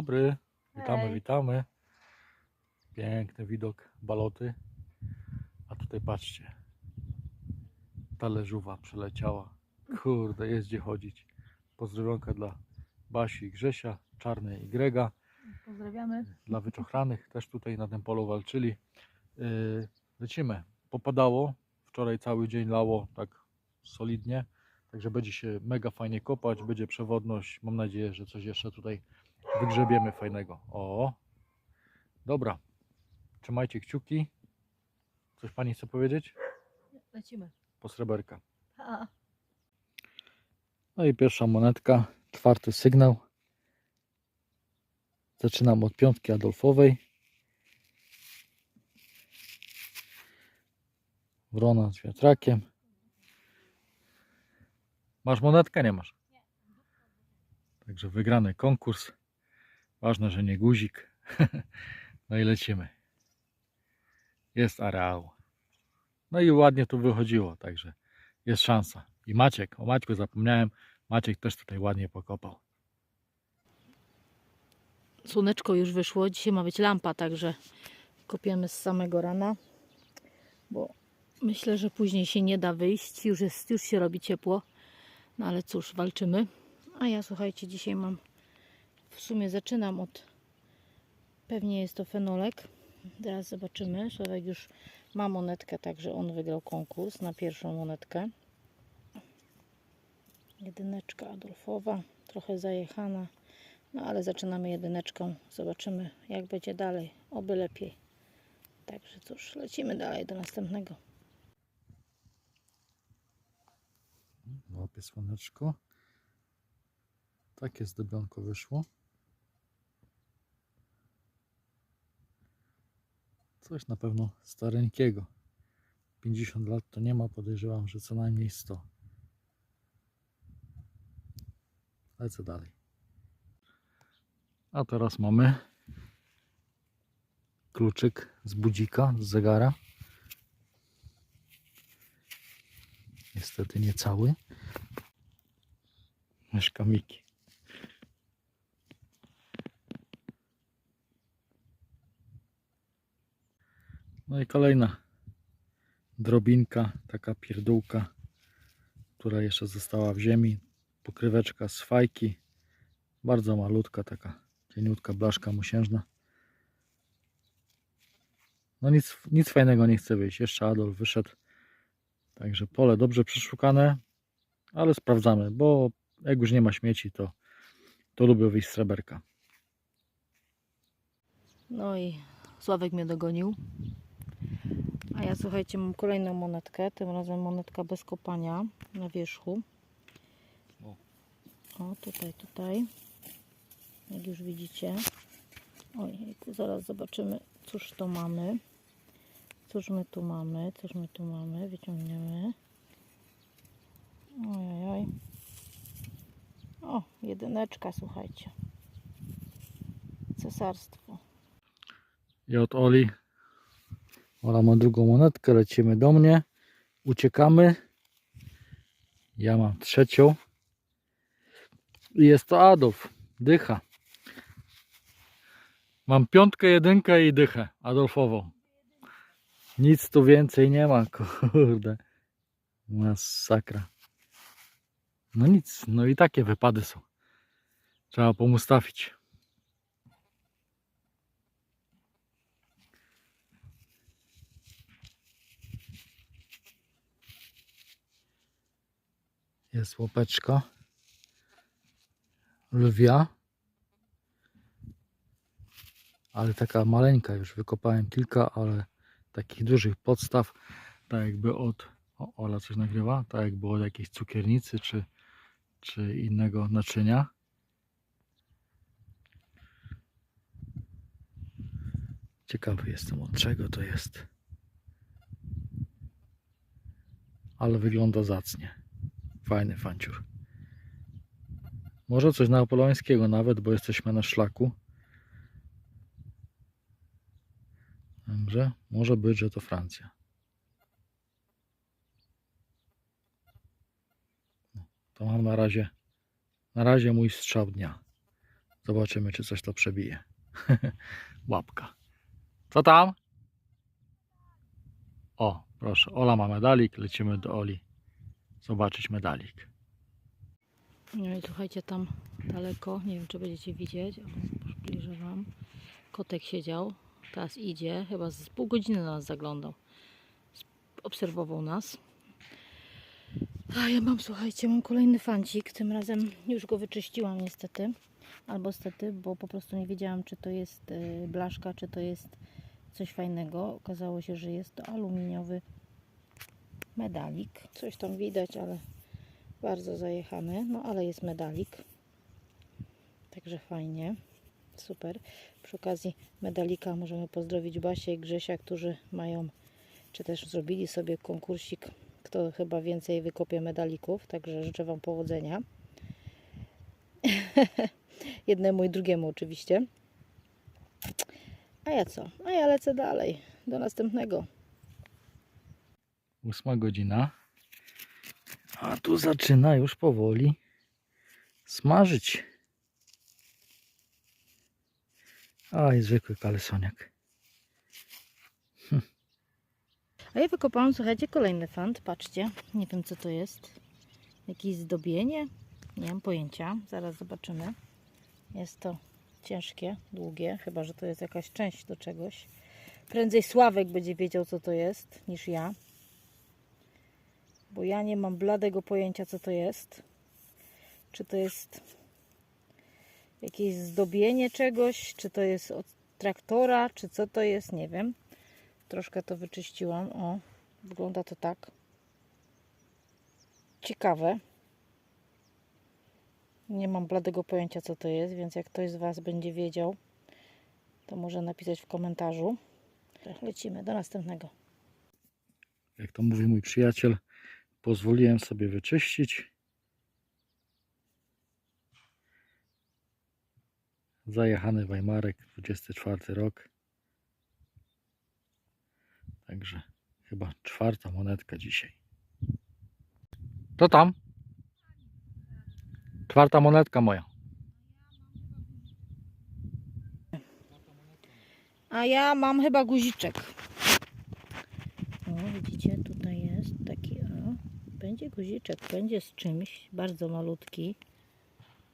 dobry, witamy, Hej. witamy. Piękny widok baloty. A tutaj patrzcie, talerzowa przeleciała. Kurde, jest gdzie chodzić. Pozdrowionka dla Basi i Grzesia, Czarnej i Grega. Pozdrawiamy. Dla wyczochranych też tutaj na tym polu walczyli. Yy, lecimy. Popadało. Wczoraj cały dzień lało tak solidnie. Także będzie się mega fajnie kopać, będzie przewodność. Mam nadzieję, że coś jeszcze tutaj wygrzebiemy fajnego. O, dobra. Trzymajcie kciuki. Coś pani chce powiedzieć? Lecimy. Po sreberka. No i pierwsza monetka, czwarty sygnał. Zaczynam od piątki Adolfowej. Wrona z wiatrakiem. Masz monetkę? Nie masz. Także wygrany konkurs. Ważne, że nie guzik. no i lecimy. Jest areał. No i ładnie tu wychodziło, także jest szansa. I Maciek, o Maćku zapomniałem, Maciek też tutaj ładnie pokopał. słoneczko już wyszło. Dzisiaj ma być lampa, także kopiemy z samego rana, bo myślę, że później się nie da wyjść. Już, jest, już się robi ciepło. No ale cóż, walczymy. A ja słuchajcie, dzisiaj mam w sumie zaczynam od pewnie jest to fenolek. Teraz zobaczymy. Sławek już ma monetkę, także on wygrał konkurs na pierwszą monetkę. Jedyneczka Adolfowa, trochę zajechana. No ale zaczynamy jedyneczką. Zobaczymy jak będzie dalej. Oby lepiej. Także cóż, lecimy dalej do następnego. Łapie słoneczko. Takie zdobionko wyszło. Coś na pewno stareńkiego. 50 lat to nie ma, podejrzewam, że co najmniej 100. Lecę dalej. A teraz mamy kluczyk z budzika, z zegara. Niestety nie cały. Myszka Miki. No i kolejna drobinka, taka pierdółka, która jeszcze została w ziemi. Pokryweczka z fajki. Bardzo malutka, taka cieniutka blaszka musiężna. No nic, nic fajnego nie chce wyjść. Jeszcze Adolf wyszedł. Także pole dobrze przeszukane, ale sprawdzamy, bo jak już nie ma śmieci, to, to lubię wyjść z sreberka. No i Sławek mnie dogonił. A ja słuchajcie, mam kolejną monetkę. Tym razem monetka bez kopania na wierzchu. O. Tutaj, tutaj. Jak już widzicie. Oj, zaraz zobaczymy, cóż to mamy. Cóż my tu mamy, cóż my tu mamy. Wyciągniemy. Oj, oj, oj. O, jedyneczka, słuchajcie. Cesarstwo. I Oli. Ola ma drugą monetkę, lecimy do mnie. Uciekamy. Ja mam trzecią. I jest to Adolf. Dycha. Mam piątkę, jedynkę i dychę Adolfową. Nic tu więcej nie ma, kurde. Masakra. No nic, no i takie wypady są. Trzeba pomustawić. Jest łopeczka lwia. Ale taka maleńka już wykopałem kilka, ale takich dużych podstaw, tak jakby od o, Ola coś nagrywa, tak jakby od jakiejś cukiernicy czy, czy innego naczynia. Ciekawy jestem od czego to jest. Ale wygląda zacnie. Fajny fanciur. Może coś napoleońskiego nawet, bo jesteśmy na szlaku. Dobrze, może być, że to Francja. To mam na razie, na razie mój strzał dnia. Zobaczymy, czy coś to przebije. Łapka. Co tam? O, proszę, Ola ma medalik, lecimy do Oli zobaczyć medalik. No i słuchajcie, tam daleko, nie wiem czy będziecie widzieć, ale przybliżę Wam. Kotek siedział, teraz idzie, chyba z pół godziny na nas zaglądał. Obserwował nas. A ja mam, słuchajcie, mam kolejny fancik. Tym razem już go wyczyściłam niestety. Albo stety, bo po prostu nie wiedziałam, czy to jest y, blaszka, czy to jest coś fajnego. Okazało się, że jest to aluminiowy medalik. Coś tam widać, ale bardzo zajechany, no ale jest medalik. Także fajnie. Super. Przy okazji medalika możemy pozdrowić Basię i Grzesia, którzy mają, czy też zrobili sobie konkursik, kto chyba więcej wykopie medalików. Także życzę Wam powodzenia. Jednemu i drugiemu oczywiście. A ja co? A ja lecę dalej. Do następnego. Ósma godzina. A tu zaczyna już powoli smażyć. Aj, zwykły kalesoniak. A ja wykopałam, słuchajcie, kolejny fant. Patrzcie, nie wiem co to jest. Jakieś zdobienie? Nie mam pojęcia. Zaraz zobaczymy. Jest to ciężkie, długie, chyba że to jest jakaś część do czegoś. Prędzej Sławek będzie wiedział, co to jest, niż ja. Bo ja nie mam bladego pojęcia, co to jest. Czy to jest jakieś zdobienie czegoś, czy to jest od traktora, czy co to jest, nie wiem. Troszkę to wyczyściłam. O, wygląda to tak. Ciekawe. Nie mam bladego pojęcia, co to jest, więc jak ktoś z Was będzie wiedział, to może napisać w komentarzu. Lecimy do następnego. Jak to mówi mój przyjaciel, pozwoliłem sobie wyczyścić. Zajechany Weimarek, 24 rok. Także chyba czwarta monetka dzisiaj. To tam? Czwarta monetka moja. A ja mam chyba guziczek. O, widzicie, o, będzie guziczek, będzie z czymś, bardzo malutki,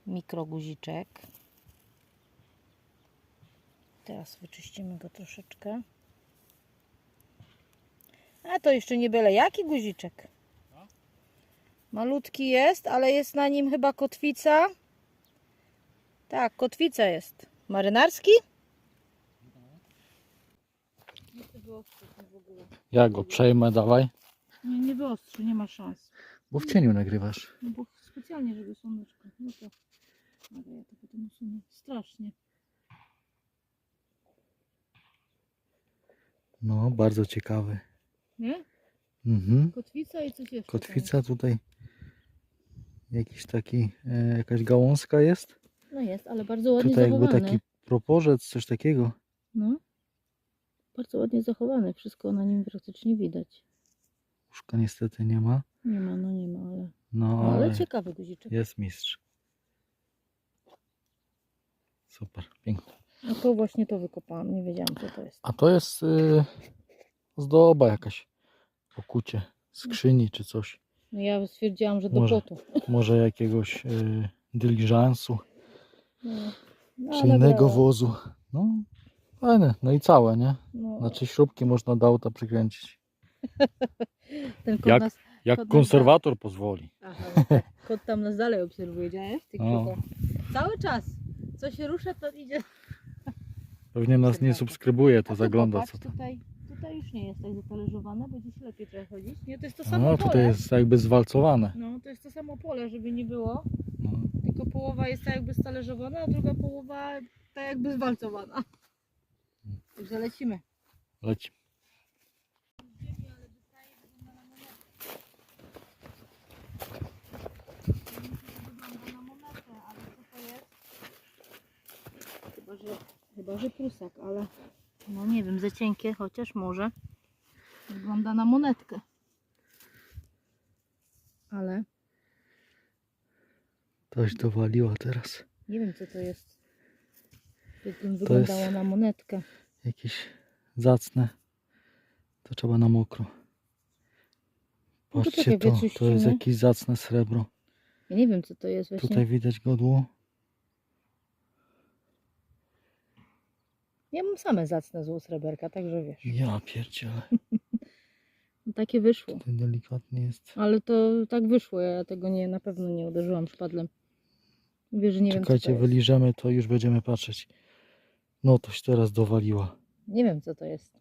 mikroguziczek. Teraz wyczyścimy go troszeczkę. A to jeszcze nie byle jaki guziczek. Malutki jest, ale jest na nim chyba kotwica. Tak, kotwica jest. Marynarski? Ja go przejmę, dawaj. Nie, nie wyostrzy, nie ma szans. Bo w cieniu nagrywasz. No bo specjalnie, żeby słoneczko. No to. Ale ja to potem usunę. Strasznie. No, bardzo ciekawy. Nie? Mhm. Kotwica i coś jeszcze. Kotwica tutaj. Jakiś taki, e, jakaś gałązka jest. No jest, ale bardzo ładnie Tutaj jakby zachowany. taki proporzec, coś takiego. No. Bardzo ładnie zachowany. Wszystko na nim praktycznie widać. Łóżka niestety nie ma. Nie ma, no nie ma, ale. No, ale ale ciekawy guziczek. jest mistrz. Super, pięknie. No to właśnie to wykopałam. Nie wiedziałam, co to jest. A to jest y, zdoba jakaś. Okucie skrzyni czy coś. No ja stwierdziłam, że do Może. potu. Może jakiegoś y, dyliżansu No, no, czy innego wozu. No, fajne. No i całe, nie? No, Znaczy śrubki można do auta przykręcić. ten kot jak- nas Jak konserwator pozwoli. Aha, no tak. Kot tam nas dalej obserwuje, nie? W tych No. Cały czas. Co się rusza, to idzie. Pewnie nas nie subskrybuje, A to tu zagląda popatrz, co tam. Tutaj, tutaj już nie jest tak zatalerzowane, bo dziś lepiej trzeba chodzić. Nie, to jest to samo No, pole. tutaj jest jakby zwalcowane. No, to jest to samo pole, żeby nie było. No. Tylko połowa jest tak jakby stalerzowana, a druga połowa tak jakby zwalcowana. Także lecimy. Leci. na monetę, ale co to jest? Chyba, że, chyba, że prusak, ale no nie wiem, za cienkie, chociaż może. Wygląda na monetkę. Ale Coś dowaliła teraz. nie wiem, co to jest. By tym wyglądało na monetkę. jakieś zacne, to trzeba na mokro. No to Patrzcie czekaj, to, to jest wyczyścimy. jakieś zacne srebro. Ja nie wiem co to jest właśnie. Tutaj widać godło. Ja mam same zacne złosreberka, także wiesz. Ja pierdziele, No, takie wyszło. tutaj delikatnie jest. Ale to tak wyszło, ja tego nie, na pewno nie uderzyłam szpadlem. Mówię, że nie wiem co Czekajcie, to jest. wyliżemy to już będziemy patrzeć. No toś teraz dowaliła. Nie wiem co to jest.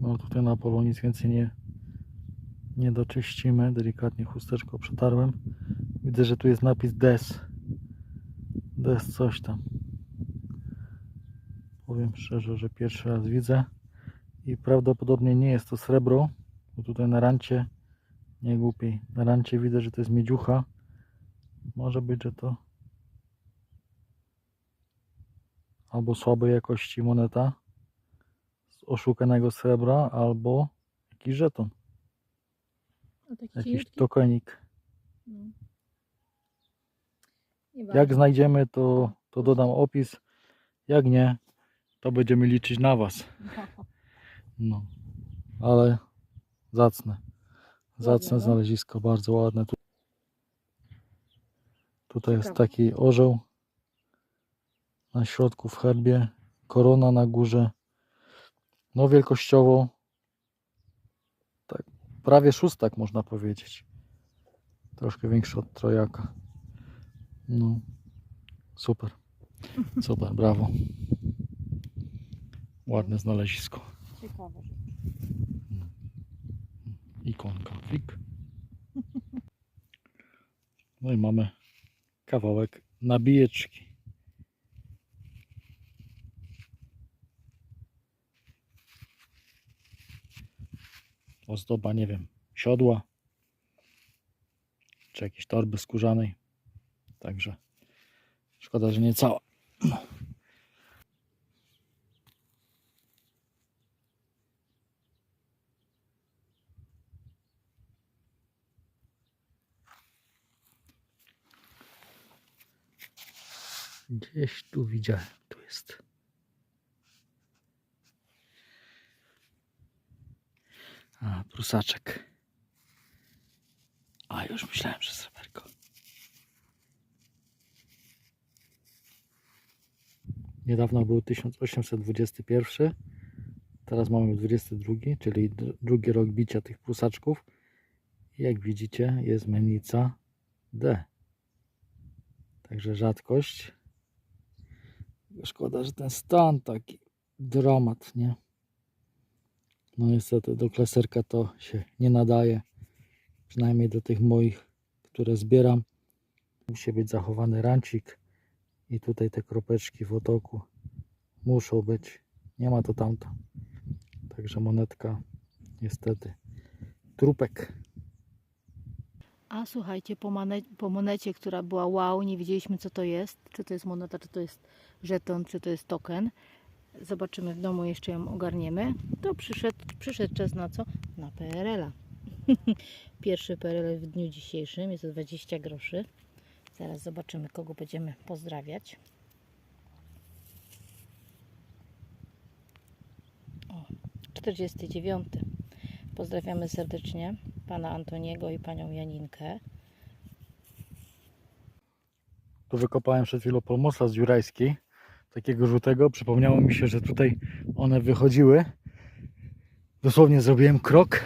No tutaj na polu nic więcej nie, nie doczyścimy. Delikatnie chusteczką przetarłem. Widzę, że tu jest napis DES. DES coś tam. Powiem szczerze, że pierwszy raz widzę. I prawdopodobnie nie jest to srebro. Bo tutaj na rancie nie głupiej. Na rancie widzę, że to jest miedziucha. Może być, że to albo słabej jakości moneta z oszukanego srebra, albo jakiś żeton, jakiś tokenik. No. Jak znajdziemy, to, to dodam opis. Jak nie, to będziemy liczyć na Was. No, ale zacne. Zacne no. znalezisko, bardzo ładne. Tu- Tutaj jest taki orzeł na środku w herbie, korona na górze. No wielkościowo tak prawie szóstak można powiedzieć. Troszkę większy od trojaka. No, super. Super, brawo. Ładne znalezisko. Ciekawe. że- ikonka fik. No i mamy kawałek nabijeczki. Ozdoba, nie wiem, siodła, czy jakieś torby skórzanej. Także szkoda, że nie cała. Gdzieś tu widziałem, tu jest. A, prusaczek. A, już myślałem, że sreberko. Niedawno był 1821, teraz mamy 22, czyli dr- drugi rok bicia tych prusaczków. Jak widzicie, jest menica D. Także rzadkość. Szkoda, że ten stan taki dramat, nie? No niestety do kleserka to się nie nadaje. Przynajmniej do tych moich, które zbieram. Musi być zachowany rancik i tutaj te kropeczki w otoku muszą być. Nie ma to tamto. Także monetka niestety trupek. A słuchajcie, po, po monecie, która była wow, nie wiedzieliśmy co to jest. Czy to jest moneta, czy to jest żeton, czy to jest token. Zobaczymy w domu, jeszcze ją ogarniemy. To przyszedł, przyszedł czas na co? Na PRL-a. Pierwszy PRL w dniu dzisiejszym jest to 20 groszy. Zaraz zobaczymy, kogo będziemy pozdrawiać. O, 49. Pozdrawiamy serdecznie pana Antoniego i panią Janinkę. Tu wykopałem przed chwilą polmosa z Jurajskiej, takiego żółtego. Przypomniało mi się, że tutaj one wychodziły. Dosłownie zrobiłem krok.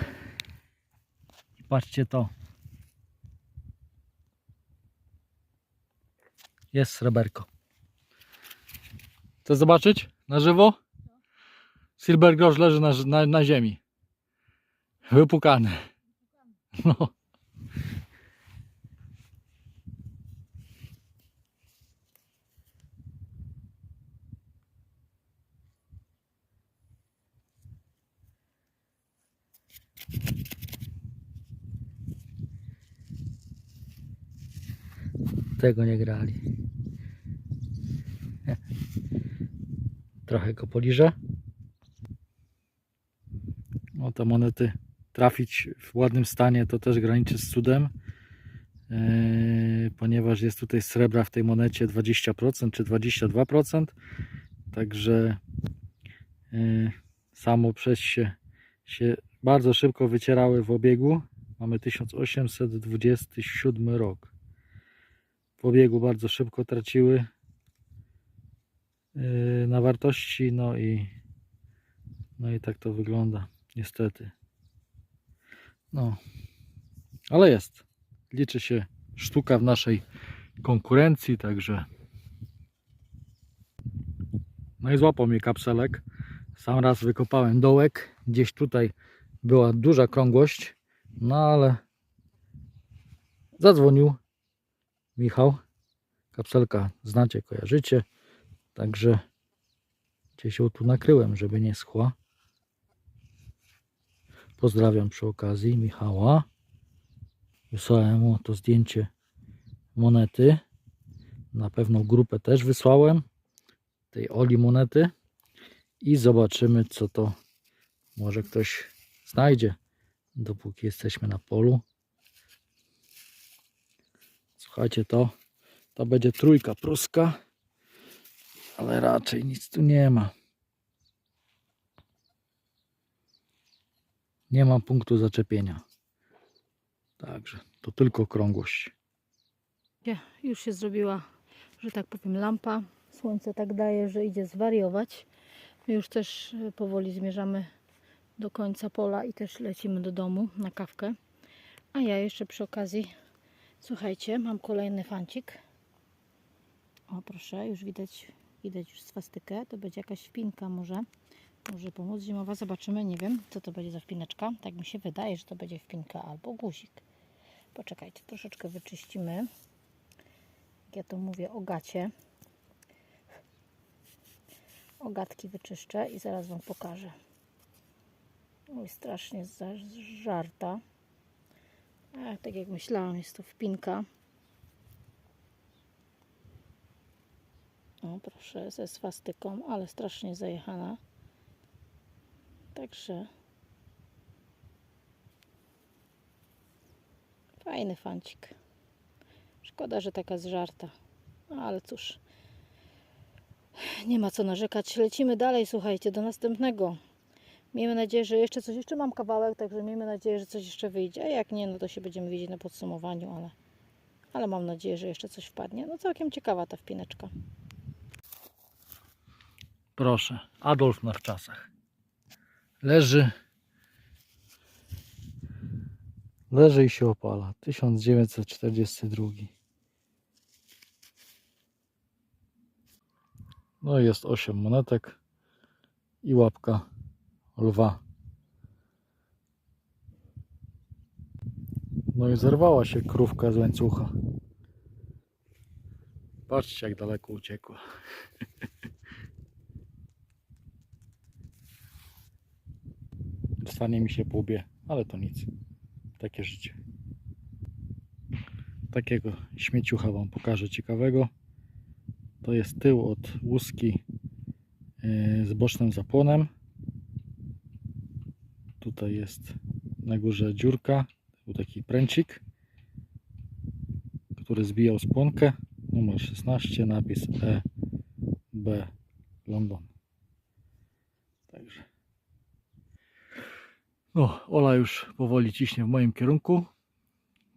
I patrzcie to. Jest sreberko. Chcesz zobaczyć na żywo? Silver grosz leży na, na, na ziemi. Wypukany. No. Tego nie grali. Trochę go poliżę. No monety trafić w ładnym stanie to też graniczy z cudem. Yy, ponieważ jest tutaj srebra w tej monecie 20% czy 22%. Także yy, samo przez się, się bardzo szybko wycierały w obiegu. Mamy 1827 rok. W obiegu bardzo szybko traciły yy, na wartości, no i no i tak to wygląda, niestety. No, ale jest. Liczy się sztuka w naszej konkurencji, także. No i złapał mnie kapselek. Sam raz wykopałem dołek. Gdzieś tutaj była duża krągłość, no ale zadzwonił Michał. Kapselka znacie, kojarzycie. Także gdzieś ją tu nakryłem, żeby nie schła. Pozdrawiam przy okazji Michała. Wysłałem mu to zdjęcie monety. Na pewną grupę też wysłałem. Tej Oli monety. I zobaczymy, co to może ktoś znajdzie, dopóki jesteśmy na polu. Słuchajcie, to, to będzie trójka pruska, ale raczej nic tu nie ma. Nie ma punktu zaczepienia. Także to tylko okrągłość. Gdzie Już się zrobiła, że tak powiem, lampa. Słońce tak daje, że idzie zwariować. My już też e, powoli zmierzamy do końca pola i też lecimy do domu na kawkę. A ja jeszcze przy okazji, słuchajcie, mam kolejny fancik. O proszę, już widać, widać już swastykę. To będzie jakaś wpinka może. Może pomóc zimowa, zobaczymy. Nie wiem, co to będzie za wpineczka. Tak mi się wydaje, że to będzie wpinka albo guzik. Poczekajcie, troszeczkę wyczyścimy. Ja to mówię o gacie. Ogatki wyczyszczę i zaraz Wam pokażę. Oj, strasznie żarta. Tak jak myślałam, jest to wpinka. O, proszę, ze swastyką, ale strasznie zajechana. Także fajny fancik. Szkoda, że taka zżarta. No, ale cóż, nie ma co narzekać. Lecimy dalej, słuchajcie, do następnego. Miejmy nadzieję, że jeszcze coś, jeszcze mam kawałek, także miejmy nadzieję, że coś jeszcze wyjdzie. A jak nie, no to się będziemy widzieć na podsumowaniu, ale, ale mam nadzieję, że jeszcze coś wpadnie. No całkiem ciekawa ta wpineczka. Proszę, Adolf na wczasach. Leży. Leży i się opala. 1942. No i jest 8 monetek i łapka lwa. No i zerwała się krówka z łańcucha. Patrzcie jak daleko uciekła. Stanie mi się po łbie, ale to nic. Takie życie. Takiego śmieciucha Wam pokażę ciekawego. To jest tył od łuski yy, z bocznym zapłonem. Tutaj jest na górze dziurka, był taki pręcik, który zbijał spłonkę. Numer 16, napis E B London. No, Ola już powoli ciśnie w moim kierunku.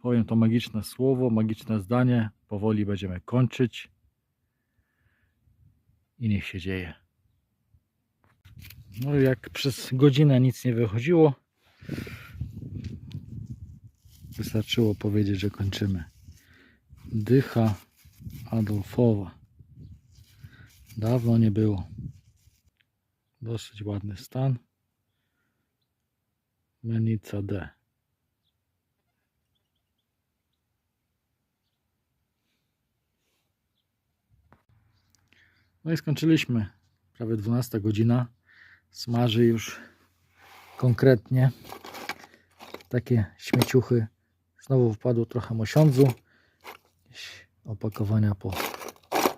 Powiem to magiczne słowo, magiczne zdanie. Powoli będziemy kończyć. I niech się dzieje. No jak przez godzinę nic nie wychodziło, wystarczyło powiedzieć, że kończymy. Dycha Adolfowa. Dawno nie było. Dosyć ładny stan. Menica D. No i skończyliśmy. Prawie 12 godzina. Smaży już konkretnie. Takie śmieciuchy. Znowu wpadło trochę mosiądzu. Opakowania po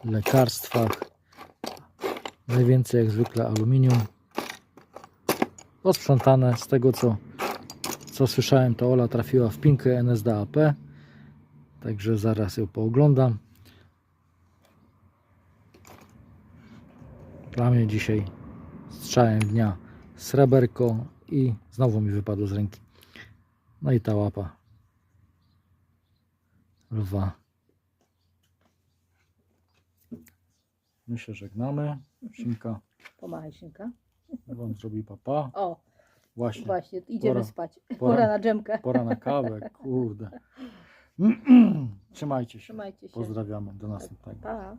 lekarstwach. Najwięcej jak zwykle aluminium posprzątane. Z tego co, co słyszałem, to Ola trafiła w pinkę NSDAP. Także zaraz ją pooglądam. Dla mnie dzisiaj strzałem dnia sreberko i znowu mi wypadło z ręki. No i ta łapa lwa. My się żegnamy. Simka Pomachaj szynka. wam zrobi papa. O, Właśnie, właśnie, idziemy Pora- spać. pora- Pora na dżemkę. pora na kawę, kurde. Trzymajcie się. Trzymajcie się. Pozdrawiamy. Do następnego. Pa.